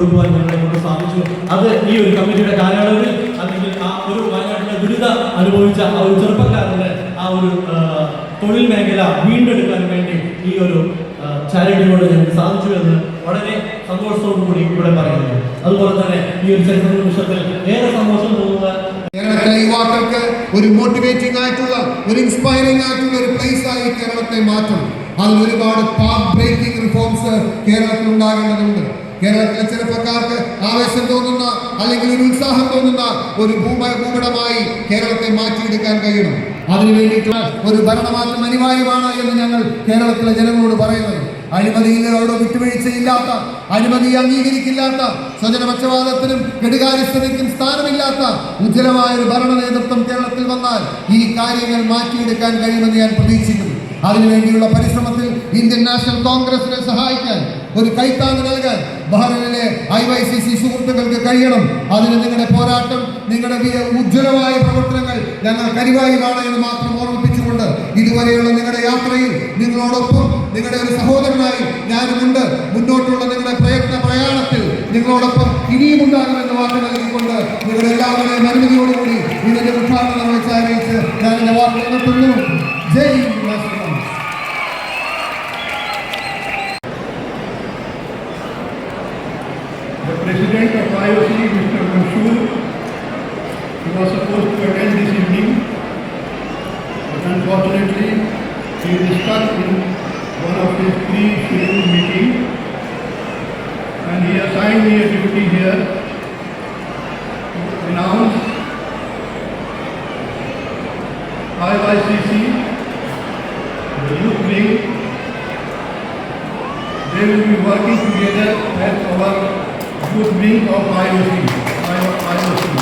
കൊടുക്കുവാൻ ഞങ്ങളെ കൊണ്ട് സാധിച്ചു. അത് ഈ ഒരു കമ്മിറ്റിയുടെ കാലയളവിൽ അല്ലെങ്കിൽ ആ ഒരു വയനാട്ടിലെ ദുരിത അനുഭവിച്ച ആ ഒരു ചെറുപ്പക്കാരന്റെ ആ ഒരു തൊഴിൽ മേഖല വീണ്ടെടുക്കാൻ വേണ്ടി ഈ ഒരു ചാരിറ്റിയോട് ഞങ്ങൾക്ക് സാധിച്ചു എന്ന് വളരെ സന്തോഷത്തോടു കൂടി ഇവിടെ പറയുന്നു. അതുപോലെ തന്നെ ഈ ഒരു ചരിത്ര നിമിഷത്തിൽ ഏറെ സന്തോഷം തോന്നുന്ന കേരളത്തിലെ യുവാക്കൾക്ക് ഒരു മോട്ടിവേറ്റിംഗ് ആയിട്ടുള്ള ഒരു ഇൻസ്പയറിംഗ് ആയിട്ടുള്ള ഒരു പ്ലേസ് ആയി കേരളത്തെ മാറ്റണം അതിൽ ഒരുപാട് പാത്ത് ബ്രേക്കിംഗ് റിഫോംസ് കേരളത്തിൽ ഉണ്ടാകേണ്ടതുണ്ട്. കേരളത്തിലെ ചെറുപ്പക്കാർക്ക് ആവേശം തോന്നുന്ന അല്ലെങ്കിൽ ഒരു ഉത്സാഹം തോന്നുന്ന ഒരു ഭൂമ ഭൂപടമായി കേരളത്തെ മാറ്റിയെടുക്കാൻ കഴിയണം. അതിനു ഒരു ഭരണമാറ്റം അനിവാര്യമാണ് എന്ന് ഞങ്ങൾ കേരളത്തിലെ ജനങ്ങളോട് പറയുന്നത്. അഴിമതിയിലോട് വിട്ടുവീഴ്ചയില്ലാത്ത അഴിമതി അംഗീകരിക്കില്ലാത്ത സ്വജനപക്ഷപാതത്തിനും കെടുകാര്യസ്ഥതയ്ക്കും സ്ഥാനമില്ലാത്ത ഉജ്ജ്വലമായ ഒരു ഭരണ നേതൃത്വം കേരളത്തിൽ വന്നാൽ ഈ കാര്യങ്ങൾ മാറ്റിയെടുക്കാൻ കഴിയുമെന്ന് ഞാൻ പ്രതീക്ഷിക്കുന്നു. അതിനുവേണ്ടിയുള്ള പരിശ്രമത്തിൽ ഇന്ത്യൻ നാഷണൽ കോൺഗ്രസിനെ സഹായിക്കാൻ ഒരു കൈത്താങ് നൽകാൻ ബഹ്റൈനിലെ ഐ വൈ സി സി സുഹൃത്തുക്കൾക്ക് കഴിയണം. അതിന് നിങ്ങളുടെ പോരാട്ടം നിങ്ങളുടെ ഉജ്ജ്വലമായ പ്രവർത്തനങ്ങൾ ഞങ്ങൾ കരിവായി എന്ന് മാത്രം ഓർമ്മിപ്പിച്ചുകൊണ്ട് ഇതുവരെയുള്ള നിങ്ങളുടെ യാത്രയിൽ നിങ്ങളോടൊപ്പം നിങ്ങളുടെ ഒരു സഹോദരനായി ഞാനുമുണ്ട്. മുന്നോട്ടുള്ള നിങ്ങളുടെ പ്രയത്ന പ്രയാണത്തിൽ നിങ്ങളോടൊപ്പം ഇനിയും ഉണ്ടാകുമെന്ന് വാക്ക് നൽകിക്കൊണ്ട് നിങ്ങളുടെ എല്ലാവരുടെയും അനുമതിയോടുകൂടി ഇതിന്റെ ഉദ്ഘാടനം വെച്ച് അറിയിച്ച് ഞാൻ എന്റെ വാക്കുകൾ നിർത്തുന്നു. ജയ് President of IOC, Mr. Mansoor, he was supposed to attend this evening, but unfortunately, he is stuck in one of his pre-scheduled meetings, and he assigned me a duty here to announce IYCC, the youth wing, they will be working together as our would be of my looking. My, my looking.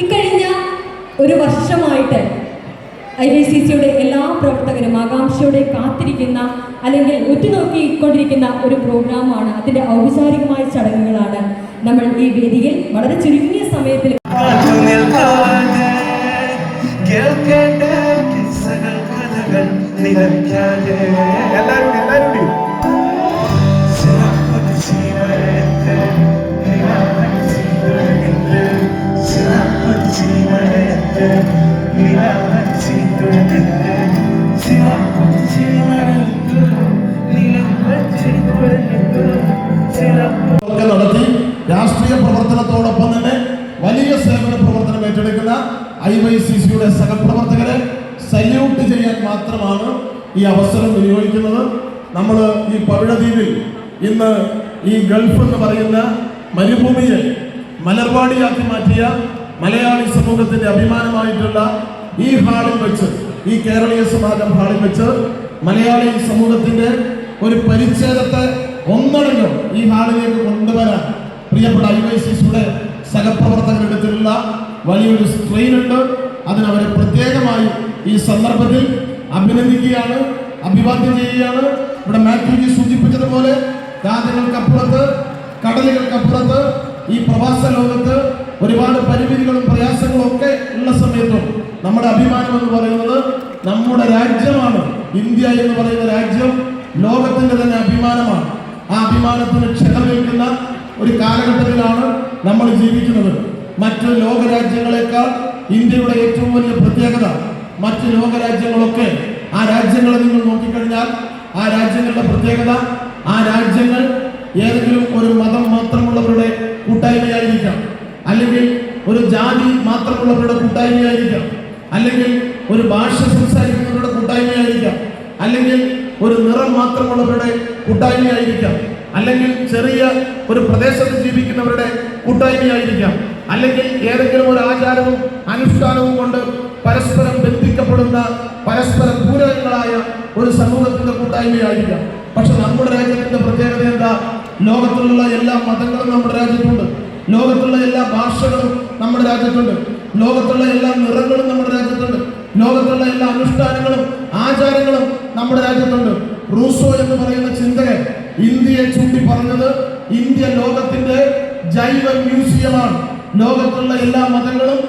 ഇക്കഴിഞ്ഞ ഒരു വർഷമായിട്ട് I I C സിയുടെ എല്ലാ പ്രവർത്തകരും ആകാംക്ഷയോടെ കാത്തിരിക്കുന്ന അല്ലെങ്കിൽ ഉറ്റുനോക്കിക്കൊണ്ടിരിക്കുന്ന ഒരു പ്രോഗ്രാമാണ്. അതിന്റെ ഔപചാരികമായ ചടങ്ങുകളാണ് നമ്മൾ ഈ വേദിയിൽ വളരെ ചുരുങ്ങിയ സമയത്തിൽ കേൾക്കേണ്ട കിസ്സകൾ കഥകൾ പ്രവർത്തനത്തോടൊപ്പം തന്നെ വലിയ സേവന പ്രവർത്തനം ഏറ്റെടുക്കുന്ന ഐ വൈ സി സിയുടെ സഹപ്രവർത്തകരെ സല്യൂട്ട് ചെയ്യാൻ മാത്രമാണ് ഈ അവസരം വിനിയോഗിക്കുന്നത്. നമ്മൾ ഈ പവിഴദ്വീപിൽ ഇന്ന് ഈ ഗൾഫ് എന്ന് പറയുന്ന മരുഭൂമിയെ മലർവാടിയാക്കി മാറ്റിയ മലയാളി സമൂഹത്തിന്റെ അഭിമാനമായിട്ടുള്ള ഈ ഹാളിൽ വെച്ച് ഈ കേരളീയ സമാജം ഹാളിൽ വെച്ച് മലയാളി സമൂഹത്തിന്റെ ഒരു പരിച്ഛേദത്തെ ഒന്നടങ്കം ഈ ഹാളിലേക്ക് കൊണ്ടുവരാൻ പ്രിയപ്പെട്ട ഐ വൈ സിയുടെ സഹപ്രവർത്തകർ എടുത്തിരുന്ന വലിയൊരു സ്ട്രെയിൻ ഉണ്ട്. അതിനവരെ പ്രത്യേകമായി ഈ സന്ദർഭത്തിൽ അഭിനന്ദിക്കുകയാണ് അഭിവാദ്യം ചെയ്യുകയാണ്. ഇവിടെ മാത്യുജി സൂചിപ്പിച്ചതുപോലെ രാജ്യങ്ങൾക്കപ്പുറത്ത് കടലുകൾക്കപ്പുറത്ത് ഈ പ്രവാസ ലോകത്ത് ഒരുപാട് പരിമിതികളും പ്രയാസങ്ങളും ഒക്കെ ഉള്ള സമയത്തും നമ്മുടെ അഭിമാനം എന്ന് പറയുന്നത് നമ്മുടെ രാജ്യമാണ്. ഇന്ത്യ എന്ന് പറയുന്ന രാജ്യം ലോകത്തിന്റെ തന്നെ അഭിമാനമാണ്. ആ അഭിമാനത്തിന് ക്ഷണമേൽക്കുന്ന ഒരു കാലഘട്ടത്തിലാണ് നമ്മൾ ജീവിക്കുന്നത്. മറ്റ് ലോകരാജ്യങ്ങളെക്കാൾ ഇന്ത്യയുടെ ഏറ്റവും വലിയ പ്രത്യേകത മറ്റ് ലോകരാജ്യങ്ങളൊക്കെ ആ രാജ്യങ്ങളെ നിങ്ങൾ നോക്കിക്കഴിഞ്ഞാൽ ആ രാജ്യങ്ങളുടെ പ്രത്യേകത ആ രാജ്യങ്ങൾ ഏതെങ്കിലും ഒരു മതം മാത്രമുള്ളവരുടെ കൂട്ടായ്മയായിരിക്കാം. അല്ലെങ്കിൽ ഒരു ജാതി മാത്രമുള്ളവരുടെ കൂട്ടായ്മയായിരിക്കാം. അല്ലെങ്കിൽ ഒരു ഭാഷ സംസാരിക്കുന്നവരുടെ കൂട്ടായ്മയായിരിക്കാം. അല്ലെങ്കിൽ ഒരു നിറം മാത്രമുള്ളവരുടെ കൂട്ടായ്മയായിരിക്കാം. അല്ലെങ്കിൽ ചെറിയ ഒരു പ്രദേശത്ത് ജീവിക്കുന്നവരുടെ കൂട്ടായ്മയായിരിക്കാം. അല്ലെങ്കിൽ ഏതെങ്കിലും ഒരു ആചാരവും അനുഷ്ഠാനവും കൊണ്ട് പരസ്പരം ബന്ധിക്കപ്പെടുന്ന പരസ്പര പൂരകങ്ങളായ ഒരു സമൂഹത്തിന്റെ കൂട്ടായ്മയായിരിക്കാം. പക്ഷെ നമ്മുടെ രാജ്യത്തിന്റെ പ്രത്യേകത എന്താ? ലോകത്തിലുള്ള എല്ലാ മതങ്ങളും നമ്മുടെ രാജ്യത്തുണ്ട്. ലോകത്തുള്ള എല്ലാ ഭാഷകളും നമ്മുടെ രാജ്യത്തുണ്ട്. ലോകത്തുള്ള എല്ലാ നിറങ്ങളും നമ്മുടെ രാജ്യത്തുണ്ട്. ലോകത്തുള്ള എല്ലാ അനുഷ്ഠാനങ്ങളും ആചാരങ്ങളും നമ്മുടെ രാജ്യത്തുണ്ട്. റൂസോ എന്ന് പറയുന്ന ചിന്തകൻ ഇന്ത്യയെ ചൂണ്ടി പറഞ്ഞത് ഇന്ത്യ ലോകത്തിന്റെ ജൈവ മ്യൂസിയമാണ്. ലോകത്തുള്ള എല്ലാ മതങ്ങളും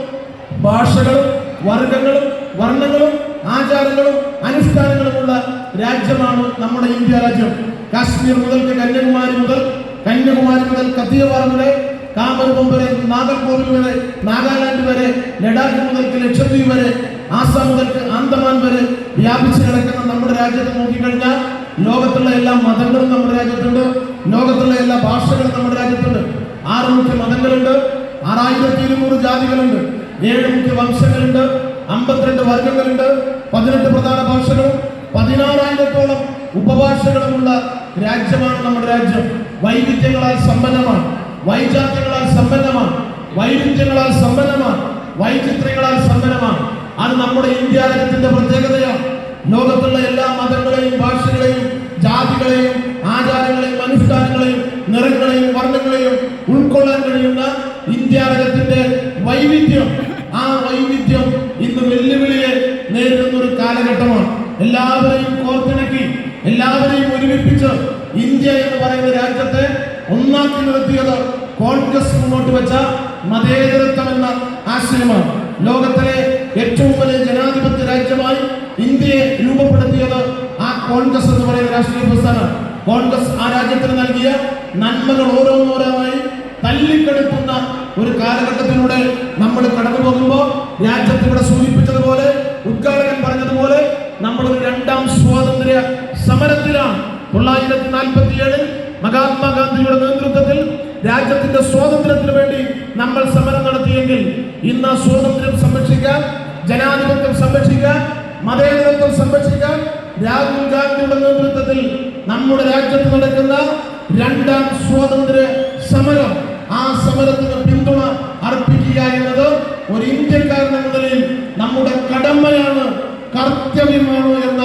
ഭാഷകളും വർഗങ്ങളും വർണങ്ങളും ആചാരങ്ങളും അനുഷ്ഠാനങ്ങളുമുള്ള രാജ്യമാണ് നമ്മുടെ ഇന്ത്യ രാജ്യം. കാശ്മീർ മുതൽ കന്യാകുമാരി മുതൽ കന്യാകുമാരി മുതൽ കത്തിയവാർ വരെ കാമരൂപം വരെ നാഗർകോവിൽ വരെ നാഗാലാൻഡ് വരെ ലഡാക്ക് മുതൽക്ക് ലക്ഷദ്വീപ് വരെ ആസാം മുതൽക്ക് ആന്തമാൻ വരെ വ്യാപിച്ചു കിടക്കുന്ന നമ്മുടെ രാജ്യത്ത് നോക്കിക്കഴിഞ്ഞാൽ ലോകത്തുള്ള എല്ലാ മതങ്ങളും നമ്മുടെ രാജ്യത്തുണ്ട്. ലോകത്തുള്ള എല്ലാ ഭാഷകളും നമ്മുടെ രാജ്യത്തുണ്ട്. ആറ് മുഖ്യ മതങ്ങളുണ്ട്. ആറായിരത്തി ഇരുന്നൂറ് ജാതികളുണ്ട്. ഏഴ് മുഖ്യ വംശങ്ങളുണ്ട്. അമ്പത്തിരണ്ട് വർഗങ്ങളുണ്ട്. പതിനെട്ട് പ്രധാന ഭാഷകളും പതിനാറായിരത്തോളം ഉപഭാഷകളുമുള്ള രാജ്യമാണ് നമ്മുടെ രാജ്യം. വൈവിധ്യങ്ങളാൽ സമ്പന്നമാണ്. വൈജാത്യങ്ങളാൽ സമ്പന്നമാണ്. വൈവിധ്യങ്ങളാൽ സമ്പന്നമാണ്. വൈചിത്രങ്ങളാൽ സമ്പന്നമാണ്. അത് നമ്മുടെ ഇന്ത്യ രാജ്യത്തിന്റെ പ്രത്യേകതയാണ്. ലോകത്തുള്ള എല്ലാ മതങ്ങളെയും ഭാഷകളെയും ജാതികളെയും ആചാരങ്ങളെയും അനുഷ്ഠാനങ്ങളെയും നിറങ്ങളെയും വർണങ്ങളെയും ഉൾക്കൊള്ളാൻ കഴിയുന്ന ഇന്ത്യ വൈവിധ്യം. ആ വൈവിധ്യം ഇന്ന് വെല്ലുവിളിയെ നേരിടുന്ന ഒരു കാലഘട്ടമാണ്. എല്ലാവരെയും കോർത്തിണക്കി എല്ലാവരെയും ഒരുമിപ്പിച്ച് ഇന്ത്യ എന്ന് പറയുന്ന രാജ്യത്തെ ഒന്നാക്കി നിർത്തിയത് കോൺഗ്രസ് മുന്നോട്ട് വെച്ച മതേതരത്വം എന്ന ആശയമാണ്. ലോകത്തിലെ ഏറ്റവും വലിയ ജനാധിപത്യ രാജ്യമായി ഇന്ത്യയെ രൂപപ്പെടുത്തിയത് ആ കോൺഗ്രസ് എന്ന് പറയുന്ന രാഷ്ട്രീയ പ്രസ്ഥാനം. കോൺഗ്രസ് ആ രാജ്യത്തിന് നൽകിയ നന്മകൾ ഓരോന്നോരോന്നായി തല്ലിക്കെടുക്കുന്ന ഒരു കാലഘട്ടത്തിലൂടെ നമ്മൾ കടന്നു പോകുമ്പോൾ രാജ്യത്ത് ഇവിടെ സൂചിപ്പിച്ചതുപോലെ ഉദ്ഘാടകൻ പറഞ്ഞതുപോലെ നമ്മൾ രണ്ടാം സ്വാതന്ത്ര്യ സമരത്തിലാണ്. തൊള്ളായിരത്തി നാൽപ്പത്തി ഏഴിൽ മഹാത്മാഗാന്ധിയുടെ നേതൃത്വത്തിൽ രാജ്യത്തിന്റെ സ്വാതന്ത്ര്യത്തിന് വേണ്ടി നമ്മൾ സമരം നടത്തിയെങ്കിൽ ഇന്ന് സ്വാതന്ത്ര്യം സംരക്ഷിക്കാൻ ജനാധിപത്യം സംരക്ഷിക്കാൻ മതേതരത്വം സംരക്ഷിക്കാൻ രാഹുൽ ഗാന്ധിയുടെ നേതൃത്വത്തിൽ നമ്മുടെ രാജ്യത്ത് നടക്കുന്ന രണ്ടാം സ്വാതന്ത്ര്യ സമരം ആ സമരത്തിന് പിന്തുണ അർപ്പിക്കുക എന്നത് ഒരു ഇന്ത്യക്കാരൻ എന്ന നിലയിൽ നമ്മുടെ കടമയാണ് കർത്തവ്യമാണ് എന്ന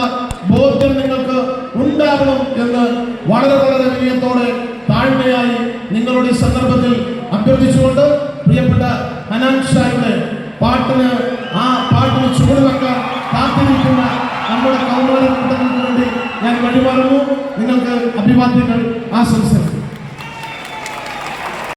ബോധ്യം നിങ്ങൾക്ക് ഉണ്ടാകണം എന്ന് വളരെ വളരെ വിനയത്തോടെ താഴ്മയായി നിങ്ങളുടെ സന്ദർഭത്തിൽ അഭ്യർത്ഥിച്ചുകൊണ്ട് പ്രിയപ്പെട്ട ഹനാൻ ഷായുടെ പാട്ടിന് ആ പാട്ടിന് ചുവടുവെക്കാൻ കാത്തിരിക്കുന്ന നമ്മുടെ കൗമാര കൂട്ടങ്ങൾക്ക് വേണ്ടി ഞാൻ വഴിമാറുന്നു നിങ്ങൾക്ക് അഭിവാദ്യങ്ങൾ ആശംസകൾ